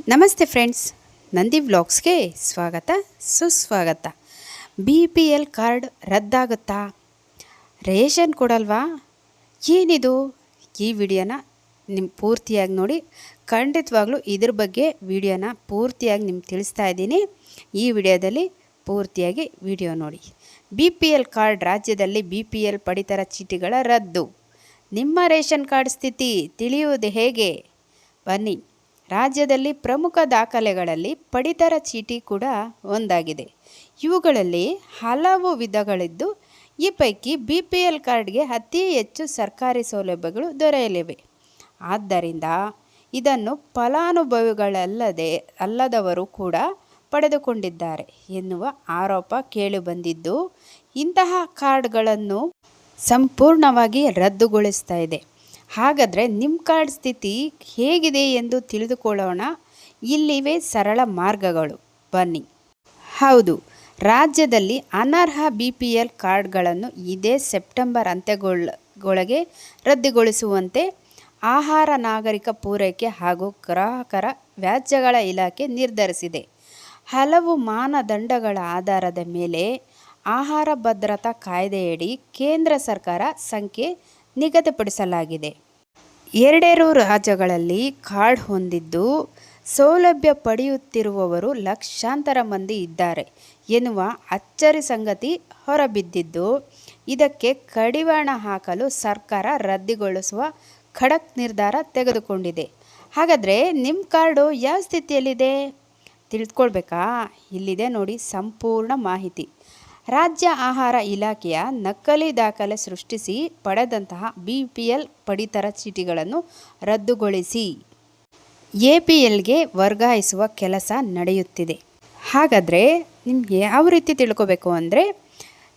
ನಮಸ್ತೆ ಫ್ರೆಂಡ್ಸ್, ನಂದಿ ವ್ಲಾಗ್ಸ್ಗೆ ಸ್ವಾಗತ, ಸುಸ್ವಾಗತ. ಬಿ ಪಿ ಎಲ್ ಕಾರ್ಡ್ ರದ್ದಾಗುತ್ತಾ? ರೇಷನ್ ಕೊಡಲ್ವಾ? ಏನಿದು? ಈ ವಿಡಿಯೋನ ನಿಮ್ಮ ಪೂರ್ತಿಯಾಗಿ ನೋಡಿ, ಖಂಡಿತವಾಗ್ಲೂ ಇದ್ರ ಬಗ್ಗೆ ವಿಡಿಯೋನ ಪೂರ್ತಿಯಾಗಿ ನಿಮ್ಗೆ ತಿಳಿಸ್ತಾ ಇದ್ದೀನಿ. ಈ ವಿಡಿಯೋದಲ್ಲಿ ಪೂರ್ತಿಯಾಗಿ ವಿಡಿಯೋ ನೋಡಿ. ಬಿ ಪಿ ಎಲ್ ಕಾರ್ಡ್ ರಾಜ್ಯದಲ್ಲಿ ಬಿ ಪಿ ಎಲ್ ಪಡಿತರ ಚೀಟಿಗಳ ರದ್ದು. ನಿಮ್ಮ ರೇಷನ್ ಕಾರ್ಡ್ ಸ್ಥಿತಿ ತಿಳಿಯುವುದು ಹೇಗೆ? ಬನ್ನಿ. ರಾಜ್ಯದಲ್ಲಿ ಪ್ರಮುಖ ದಾಖಲೆಗಳಲ್ಲಿ ಪಡಿತರ ಚೀಟಿ ಕೂಡ ಒಂದಾಗಿದೆ. ಇವುಗಳಲ್ಲಿ ಹಲವು ವಿಧಗಳಿದ್ದು, ಈ ಪೈಕಿ ಬಿ ಪಿ ಎಲ್ ಕಾರ್ಡ್ಗೆ ಅತಿ ಹೆಚ್ಚು ಸರ್ಕಾರಿ ಸೌಲಭ್ಯಗಳು ದೊರೆಯಲಿವೆ. ಆದ್ದರಿಂದ ಇದನ್ನು ಫಲಾನುಭವಿಗಳಲ್ಲದೆ, ಅಲ್ಲದವರು ಕೂಡ ಪಡೆದುಕೊಂಡಿದ್ದಾರೆ ಎನ್ನುವ ಆರೋಪ ಕೇಳಿಬಂದಿದ್ದು, ಇಂತಹ ಕಾರ್ಡ್ಗಳನ್ನು ಸಂಪೂರ್ಣವಾಗಿ ರದ್ದುಗೊಳಿಸ್ತಾ ಇದೆ. ಹಾಗಾದರೆ ನಿಮ್ಮ ಕಾರ್ಡ್ ಸ್ಥಿತಿ ಹೇಗಿದೆ ಎಂದು ತಿಳಿದುಕೊಳ್ಳೋಣ. ಇಲ್ಲಿವೆ ಸರಳ ಮಾರ್ಗಗಳು. ಬನ್ನಿ. ಹೌದು, ರಾಜ್ಯದಲ್ಲಿ ಅನರ್ಹ ಬಿ ಪಿ ಎಲ್ ಕಾರ್ಡ್ಗಳನ್ನು ಇದೇ ಸೆಪ್ಟೆಂಬರ್ ಅಂತ್ಯಗೊಳ್ಳೊಳಗೆ ರದ್ದುಗೊಳಿಸುವಂತೆ ಆಹಾರ ನಾಗರಿಕ ಪೂರೈಕೆ ಹಾಗೂ ಗ್ರಾಹಕರ ವ್ಯಾಜ್ಯಗಳ ಇಲಾಖೆ ನಿರ್ಧರಿಸಿದೆ. ಹಲವು ಮಾನದಂಡಗಳ ಆಧಾರದ ಮೇಲೆ ಆಹಾರ ಭದ್ರತಾ ಕಾಯ್ದೆಯಡಿ ಕೇಂದ್ರ ಸರ್ಕಾರ ಸಂಖ್ಯೆ ನಿಗದಿಪಡಿಸಲಾಗಿದೆ. ಎರಡೆರಡು ರಾಜ್ಯಗಳಲ್ಲಿ ಕಾರ್ಡ್ ಹೊಂದಿದ್ದು ಸೌಲಭ್ಯ ಪಡೆಯುತ್ತಿರುವವರು ಲಕ್ಷಾಂತರ ಮಂದಿ ಇದ್ದಾರೆ ಎನ್ನುವ ಅಚ್ಚರಿ ಸಂಗತಿ ಹೊರಬಿದ್ದಿದ್ದು, ಇದಕ್ಕೆ ಕಡಿವಾಣ ಹಾಕಲು ಸರ್ಕಾರ ರದ್ದುಗೊಳಿಸುವ ಖಡಕ್ ನಿರ್ಧಾರ ತೆಗೆದುಕೊಂಡಿದೆ. ಹಾಗಾದರೆ ನಿಮ್ಮ ಕಾರ್ಡು ಯಾವ ಸ್ಥಿತಿಯಲ್ಲಿದೆ? ತಿಳ್ಕೊಳ್ಬೇಕಾ? ಇಲ್ಲಿದೆ ನೋಡಿ ಸಂಪೂರ್ಣ ಮಾಹಿತಿ. ರಾಜ್ಯ ಆಹಾರ ಇಲಾಖೆಯ ನಕಲಿ ದಾಖಲೆ ಸೃಷ್ಟಿಸಿ ಪಡೆದಂತಹ ಬಿ ಪಿ ಎಲ್ ಪಡಿತರ ಚೀಟಿಗಳನ್ನು ರದ್ದುಗೊಳಿಸಿ. ಎ ಪಿ ಎಲ್ಗೆ ವರ್ಗಾಯಿಸುವ ಕೆಲಸ ನಡೆಯುತ್ತಿದೆ. ಹಾಗಾದರೆ ನಿಮ್ಗೆ ಯಾವ ರೀತಿ ತಿಳ್ಕೋಬೇಕು ಅಂದರೆ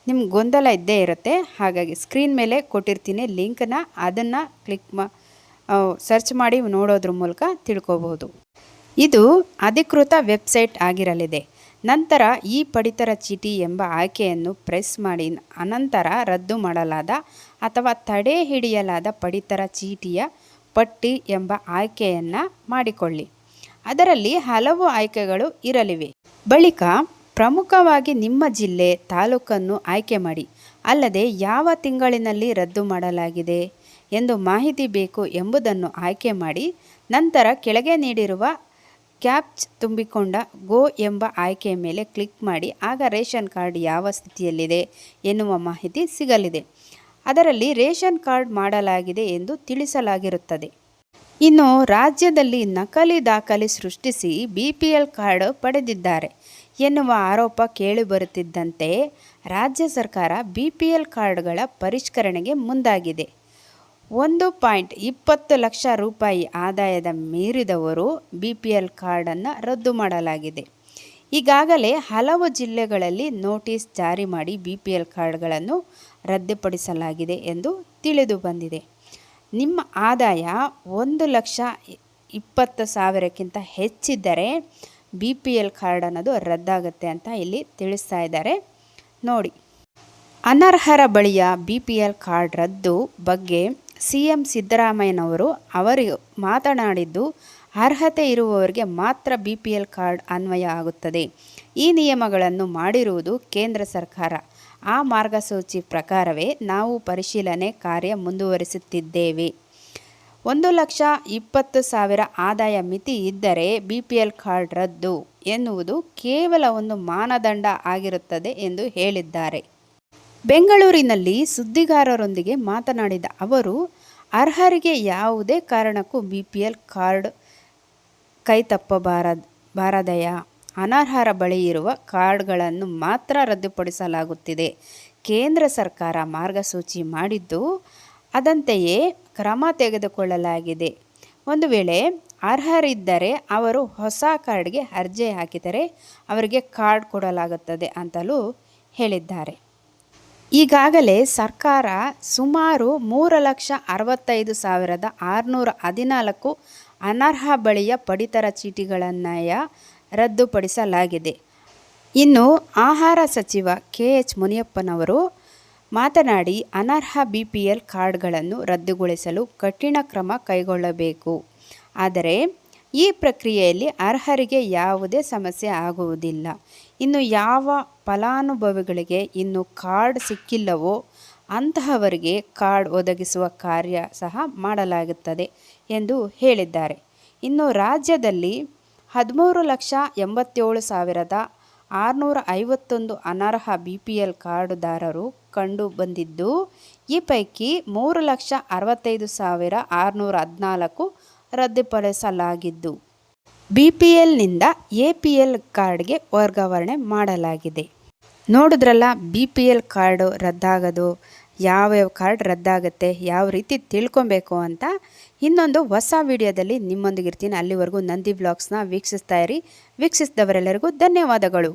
ನಿಮ್ಗೆ ಗೊಂದಲ ಇದ್ದೇ ಇರುತ್ತೆ. ಹಾಗಾಗಿ ಸ್ಕ್ರೀನ್ ಮೇಲೆ ಕೊಟ್ಟಿರ್ತೀನಿ ಲಿಂಕನ್ನ ಅದನ್ನು ಕ್ಲಿಕ್ ಮಾ ಸರ್ಚ್ ಮಾಡಿ ನೋಡೋದ್ರ ಮೂಲಕ ತಿಳ್ಕೋಬಹುದು ಇದು ಅಧಿಕೃತ ವೆಬ್ಸೈಟ್ ಆಗಿರಲಿದೆ. ನಂತರ ಈ ಪಡಿತರ ಚೀಟಿ ಎಂಬ ಆಯ್ಕೆಯನ್ನು ಪ್ರೆಸ್ ಮಾಡಿ ಅನಂತರ ರದ್ದು ಮಾಡಲಾದ ಅಥವಾ ತಡೆ ಹಿಡಿಯಲಾದ ಪಡಿತರ ಚೀಟಿಯ ಪಟ್ಟಿ ಎಂಬ ಆಯ್ಕೆಯನ್ನು ಮಾಡಿಕೊಳ್ಳಿ. ಅದರಲ್ಲಿ ಹಲವು ಆಯ್ಕೆಗಳು ಇರಲಿವೆ. ಬಳಿಕ ಪ್ರಮುಖವಾಗಿ ನಿಮ್ಮ ಜಿಲ್ಲೆ ತಾಲೂಕನ್ನು ಆಯ್ಕೆ ಮಾಡಿ. ಅಲ್ಲದೆ ಯಾವ ತಿಂಗಳಿನಲ್ಲಿ ರದ್ದು ಮಾಡಲಾಗಿದೆ ಎಂದು ಮಾಹಿತಿ ಬೇಕು ಎಂಬುದನ್ನು ಆಯ್ಕೆ ಮಾಡಿ. ನಂತರ ಕೆಳಗೆ ನೀಡಿರುವ ಕ್ಯಾಪ್ಚ್ ತುಂಬಿಕೊಂಡ ಗೋ ಎಂಬ ಆಯ್ಕೆಯ ಮೇಲೆ ಕ್ಲಿಕ್ ಮಾಡಿ, ಆಗ ರೇಷನ್ ಕಾರ್ಡ್ ಯಾವ ಸ್ಥಿತಿಯಲ್ಲಿದೆ ಎನ್ನುವ ಮಾಹಿತಿ ಸಿಗಲಿದೆ. ಅದರಲ್ಲಿ ರೇಷನ್ ಕಾರ್ಡ್ ಮಾಡಲಾಗಿದೆ ಎಂದು ತಿಳಿಸಲಾಗಿರುತ್ತದೆ. ಇನ್ನು ರಾಜ್ಯದಲ್ಲಿ ನಕಲಿ ದಾಖಲೆ ಸೃಷ್ಟಿಸಿ ಬಿ ಪಿ ಎಲ್ ಕಾರ್ಡ್ ಪಡೆದಿದ್ದಾರೆ ಎನ್ನುವ ಆರೋಪ ಕೇಳಿಬರುತ್ತಿದ್ದಂತೆ ರಾಜ್ಯ ಸರ್ಕಾರ ಬಿ ಪಿ ಎಲ್ ಕಾರ್ಡ್ಗಳ ಪರಿಷ್ಕರಣೆಗೆ ಮುಂದಾಗಿದೆ. ಒಂದು ಪಾಯಿಂಟ್ ಇಪ್ಪತ್ತು ಲಕ್ಷ ರೂಪಾಯಿ ಆದಾಯದ ಮೀರಿದವರು ಬಿ ಪಿ ಎಲ್ ಕಾರ್ಡನ್ನು ರದ್ದು ಮಾಡಲಾಗಿದೆ. ಈಗಾಗಲೇ ಹಲವು ಜಿಲ್ಲೆಗಳಲ್ಲಿ ನೋಟಿಸ್ ಜಾರಿ ಮಾಡಿ ಬಿ ಪಿ ಎಲ್ ಕಾರ್ಡ್ಗಳನ್ನು ರದ್ದುಪಡಿಸಲಾಗಿದೆ ಎಂದು ತಿಳಿದು ಬಂದಿದೆ. ನಿಮ್ಮ ಆದಾಯ ಒಂದು ಲಕ್ಷ ಇಪ್ಪತ್ತು ಸಾವಿರಕ್ಕಿಂತ ಹೆಚ್ಚಿದ್ದರೆ ಬಿ ಪಿ ಎಲ್ ಕಾರ್ಡ್ ಅನ್ನೋದು ರದ್ದಾಗುತ್ತೆ ಅಂತ ಇಲ್ಲಿ ತಿಳಿಸ್ತಾ ಇದ್ದಾರೆ. ನೋಡಿ, ಅನರ್ಹರ ಬಳಿಯ ಬಿ ಪಿ ಎಲ್ ಕಾರ್ಡ್ ರದ್ದು ಬಗ್ಗೆ ಸಿ ಎಂ ಸಿದ್ದರಾಮಯ್ಯನವರು ಅವರು ಮಾತನಾಡಿದ್ದು, ಅರ್ಹತೆ ಇರುವವರಿಗೆ ಮಾತ್ರ ಬಿ ಪಿ ಎಲ್ ಕಾರ್ಡ್ ಅನ್ವಯ ಆಗುತ್ತದೆ. ಈ ನಿಯಮಗಳನ್ನು ಮಾಡಿರುವುದು ಕೇಂದ್ರ ಸರ್ಕಾರ. ಆ ಮಾರ್ಗಸೂಚಿ ಪ್ರಕಾರವೇ ನಾವು ಪರಿಶೀಲನೆ ಕಾರ್ಯ ಮುಂದುವರಿಸುತ್ತಿದ್ದೇವೆ. ಒಂದು ಲಕ್ಷ ಇಪ್ಪತ್ತು ಸಾವಿರ ಆದಾಯ ಮಿತಿ ಇದ್ದರೆ ಬಿ ಪಿ ಎಲ್ ಕಾರ್ಡ್ ರದ್ದು ಎನ್ನುವುದು ಕೇವಲ ಒಂದು ಮಾನದಂಡ ಆಗಿರುತ್ತದೆ ಎಂದು ಹೇಳಿದ್ದಾರೆ. ಬೆಂಗಳೂರಿನಲ್ಲಿ ಸುದ್ದಿಗಾರರೊಂದಿಗೆ ಮಾತನಾಡಿದ ಅವರು, ಅರ್ಹರಿಗೆ ಯಾವುದೇ ಕಾರಣಕ್ಕೂ ಬಿ ಪಿ ಎಲ್ ಕಾರ್ಡ್ ಕೈ ತಪ್ಪಬಾರ ಬಾರದಯ? ಅನರ್ಹರ ಬಳಿ ಇರುವ ಕಾರ್ಡ್ಗಳನ್ನು ಮಾತ್ರ ರದ್ದುಪಡಿಸಲಾಗುತ್ತಿದೆ. ಕೇಂದ್ರ ಸರ್ಕಾರ ಮಾರ್ಗಸೂಚಿ ಮಾಡಿದ್ದು ಅದಂತೆಯೇ ಕ್ರಮ ತೆಗೆದುಕೊಳ್ಳಲಾಗಿದೆ. ಒಂದು ವೇಳೆ ಅರ್ಹರಿದ್ದರೆ ಅವರು ಹೊಸ ಕಾರ್ಡ್ಗೆ ಅರ್ಜಿ ಹಾಕಿದರೆ ಅವರಿಗೆ ಕಾರ್ಡ್ ಕೊಡಲಾಗುತ್ತದೆ ಅಂತಲೂ ಹೇಳಿದ್ದಾರೆ. ಈಗಾಗಲೇ ಸರ್ಕಾರ ಸುಮಾರು ಮೂರು ಲಕ್ಷ ಅರವತ್ತೈದು ಸಾವಿರದ ಆರುನೂರ ಹದಿನಾಲ್ಕು ಅನರ್ಹ ಬಳಿಯ ಪಡಿತರ ಚೀಟಿಗಳನ್ನಯ ರದ್ದುಪಡಿಸಲಾಗಿದೆ. ಇನ್ನು ಆಹಾರ ಸಚಿವ ಕೆ ಎಚ್ ಮುನಿಯಪ್ಪನವರು ಮಾತನಾಡಿ, ಅನರ್ಹ ಬಿ ಪಿ ಎಲ್ ಕಾರ್ಡ್ಗಳನ್ನು ರದ್ದುಗೊಳಿಸಲು ಕಠಿಣ ಕ್ರಮ ಕೈಗೊಳ್ಳಬೇಕು. ಆದರೆ, ಈ ಪ್ರಕ್ರಿಯೆಯಲ್ಲಿ ಅರ್ಹರಿಗೆ ಯಾವುದೇ ಸಮಸ್ಯೆ ಆಗುವುದಿಲ್ಲ. ಇನ್ನು ಯಾವ ಫಲಾನುಭವಿಗಳಿಗೆ ಇನ್ನು ಕಾರ್ಡ್ ಸಿಕ್ಕಿಲ್ಲವೋ ಅಂತಹವರಿಗೆ ಕಾರ್ಡ್ ಒದಗಿಸುವ ಕಾರ್ಯ ಸಹ ಮಾಡಲಾಗುತ್ತದೆ ಎಂದು ಹೇಳಿದ್ದಾರೆ. ಇನ್ನು ರಾಜ್ಯದಲ್ಲಿ ಹದಿಮೂರು ಲಕ್ಷ ಎಂಬತ್ತೇಳು ಸಾವಿರದ ಆರುನೂರ ಐವತ್ತೊಂದು ಅನರ್ಹ ಬಿ ಪಿ ಎಲ್ ಕಾರ್ಡುದಾರರು ಕಂಡು ಬಂದಿದ್ದು, ಈ ಪೈಕಿ ಮೂರು ಲಕ್ಷ ಅರವತ್ತೈದು ಸಾವಿರ ಆರುನೂರ ಹದಿನಾಲ್ಕು ರದ್ದುಪಡಿಸಲಾಗಿದ್ದು. ಬಿ ಪಿ ಎಲ್ನಿಂದ ಎ ಪಿ ಎಲ್ ಕಾರ್ಡ್ಗೆ ವರ್ಗಾವಣೆ ಮಾಡಲಾಗಿದೆ. ನೋಡಿದ್ರಲ್ಲ ಬಿ ಪಿ ಎಲ್ ಕಾರ್ಡು ರದ್ದಾಗೋದು, ಯಾವ್ಯಾವ ಕಾರ್ಡ್ ರದ್ದಾಗುತ್ತೆ, ಯಾವ ರೀತಿ ತಿಳ್ಕೊಬೇಕು ಅಂತ ಇನ್ನೊಂದು ಹೊಸ ವಿಡಿಯೋದಲ್ಲಿ ನಿಮ್ಮೊಂದಿಗೆ ಇರ್ತೀನಿ ಅಲ್ಲಿವರೆಗೂ ನಂದಿ ಬ್ಲಾಗ್ಸ್ನ ವೀಕ್ಷಿಸ್ತಾ ಇರಿ. ವೀಕ್ಷಿಸಿದವರೆಲ್ಲರಿಗೂ ಧನ್ಯವಾದಗಳು.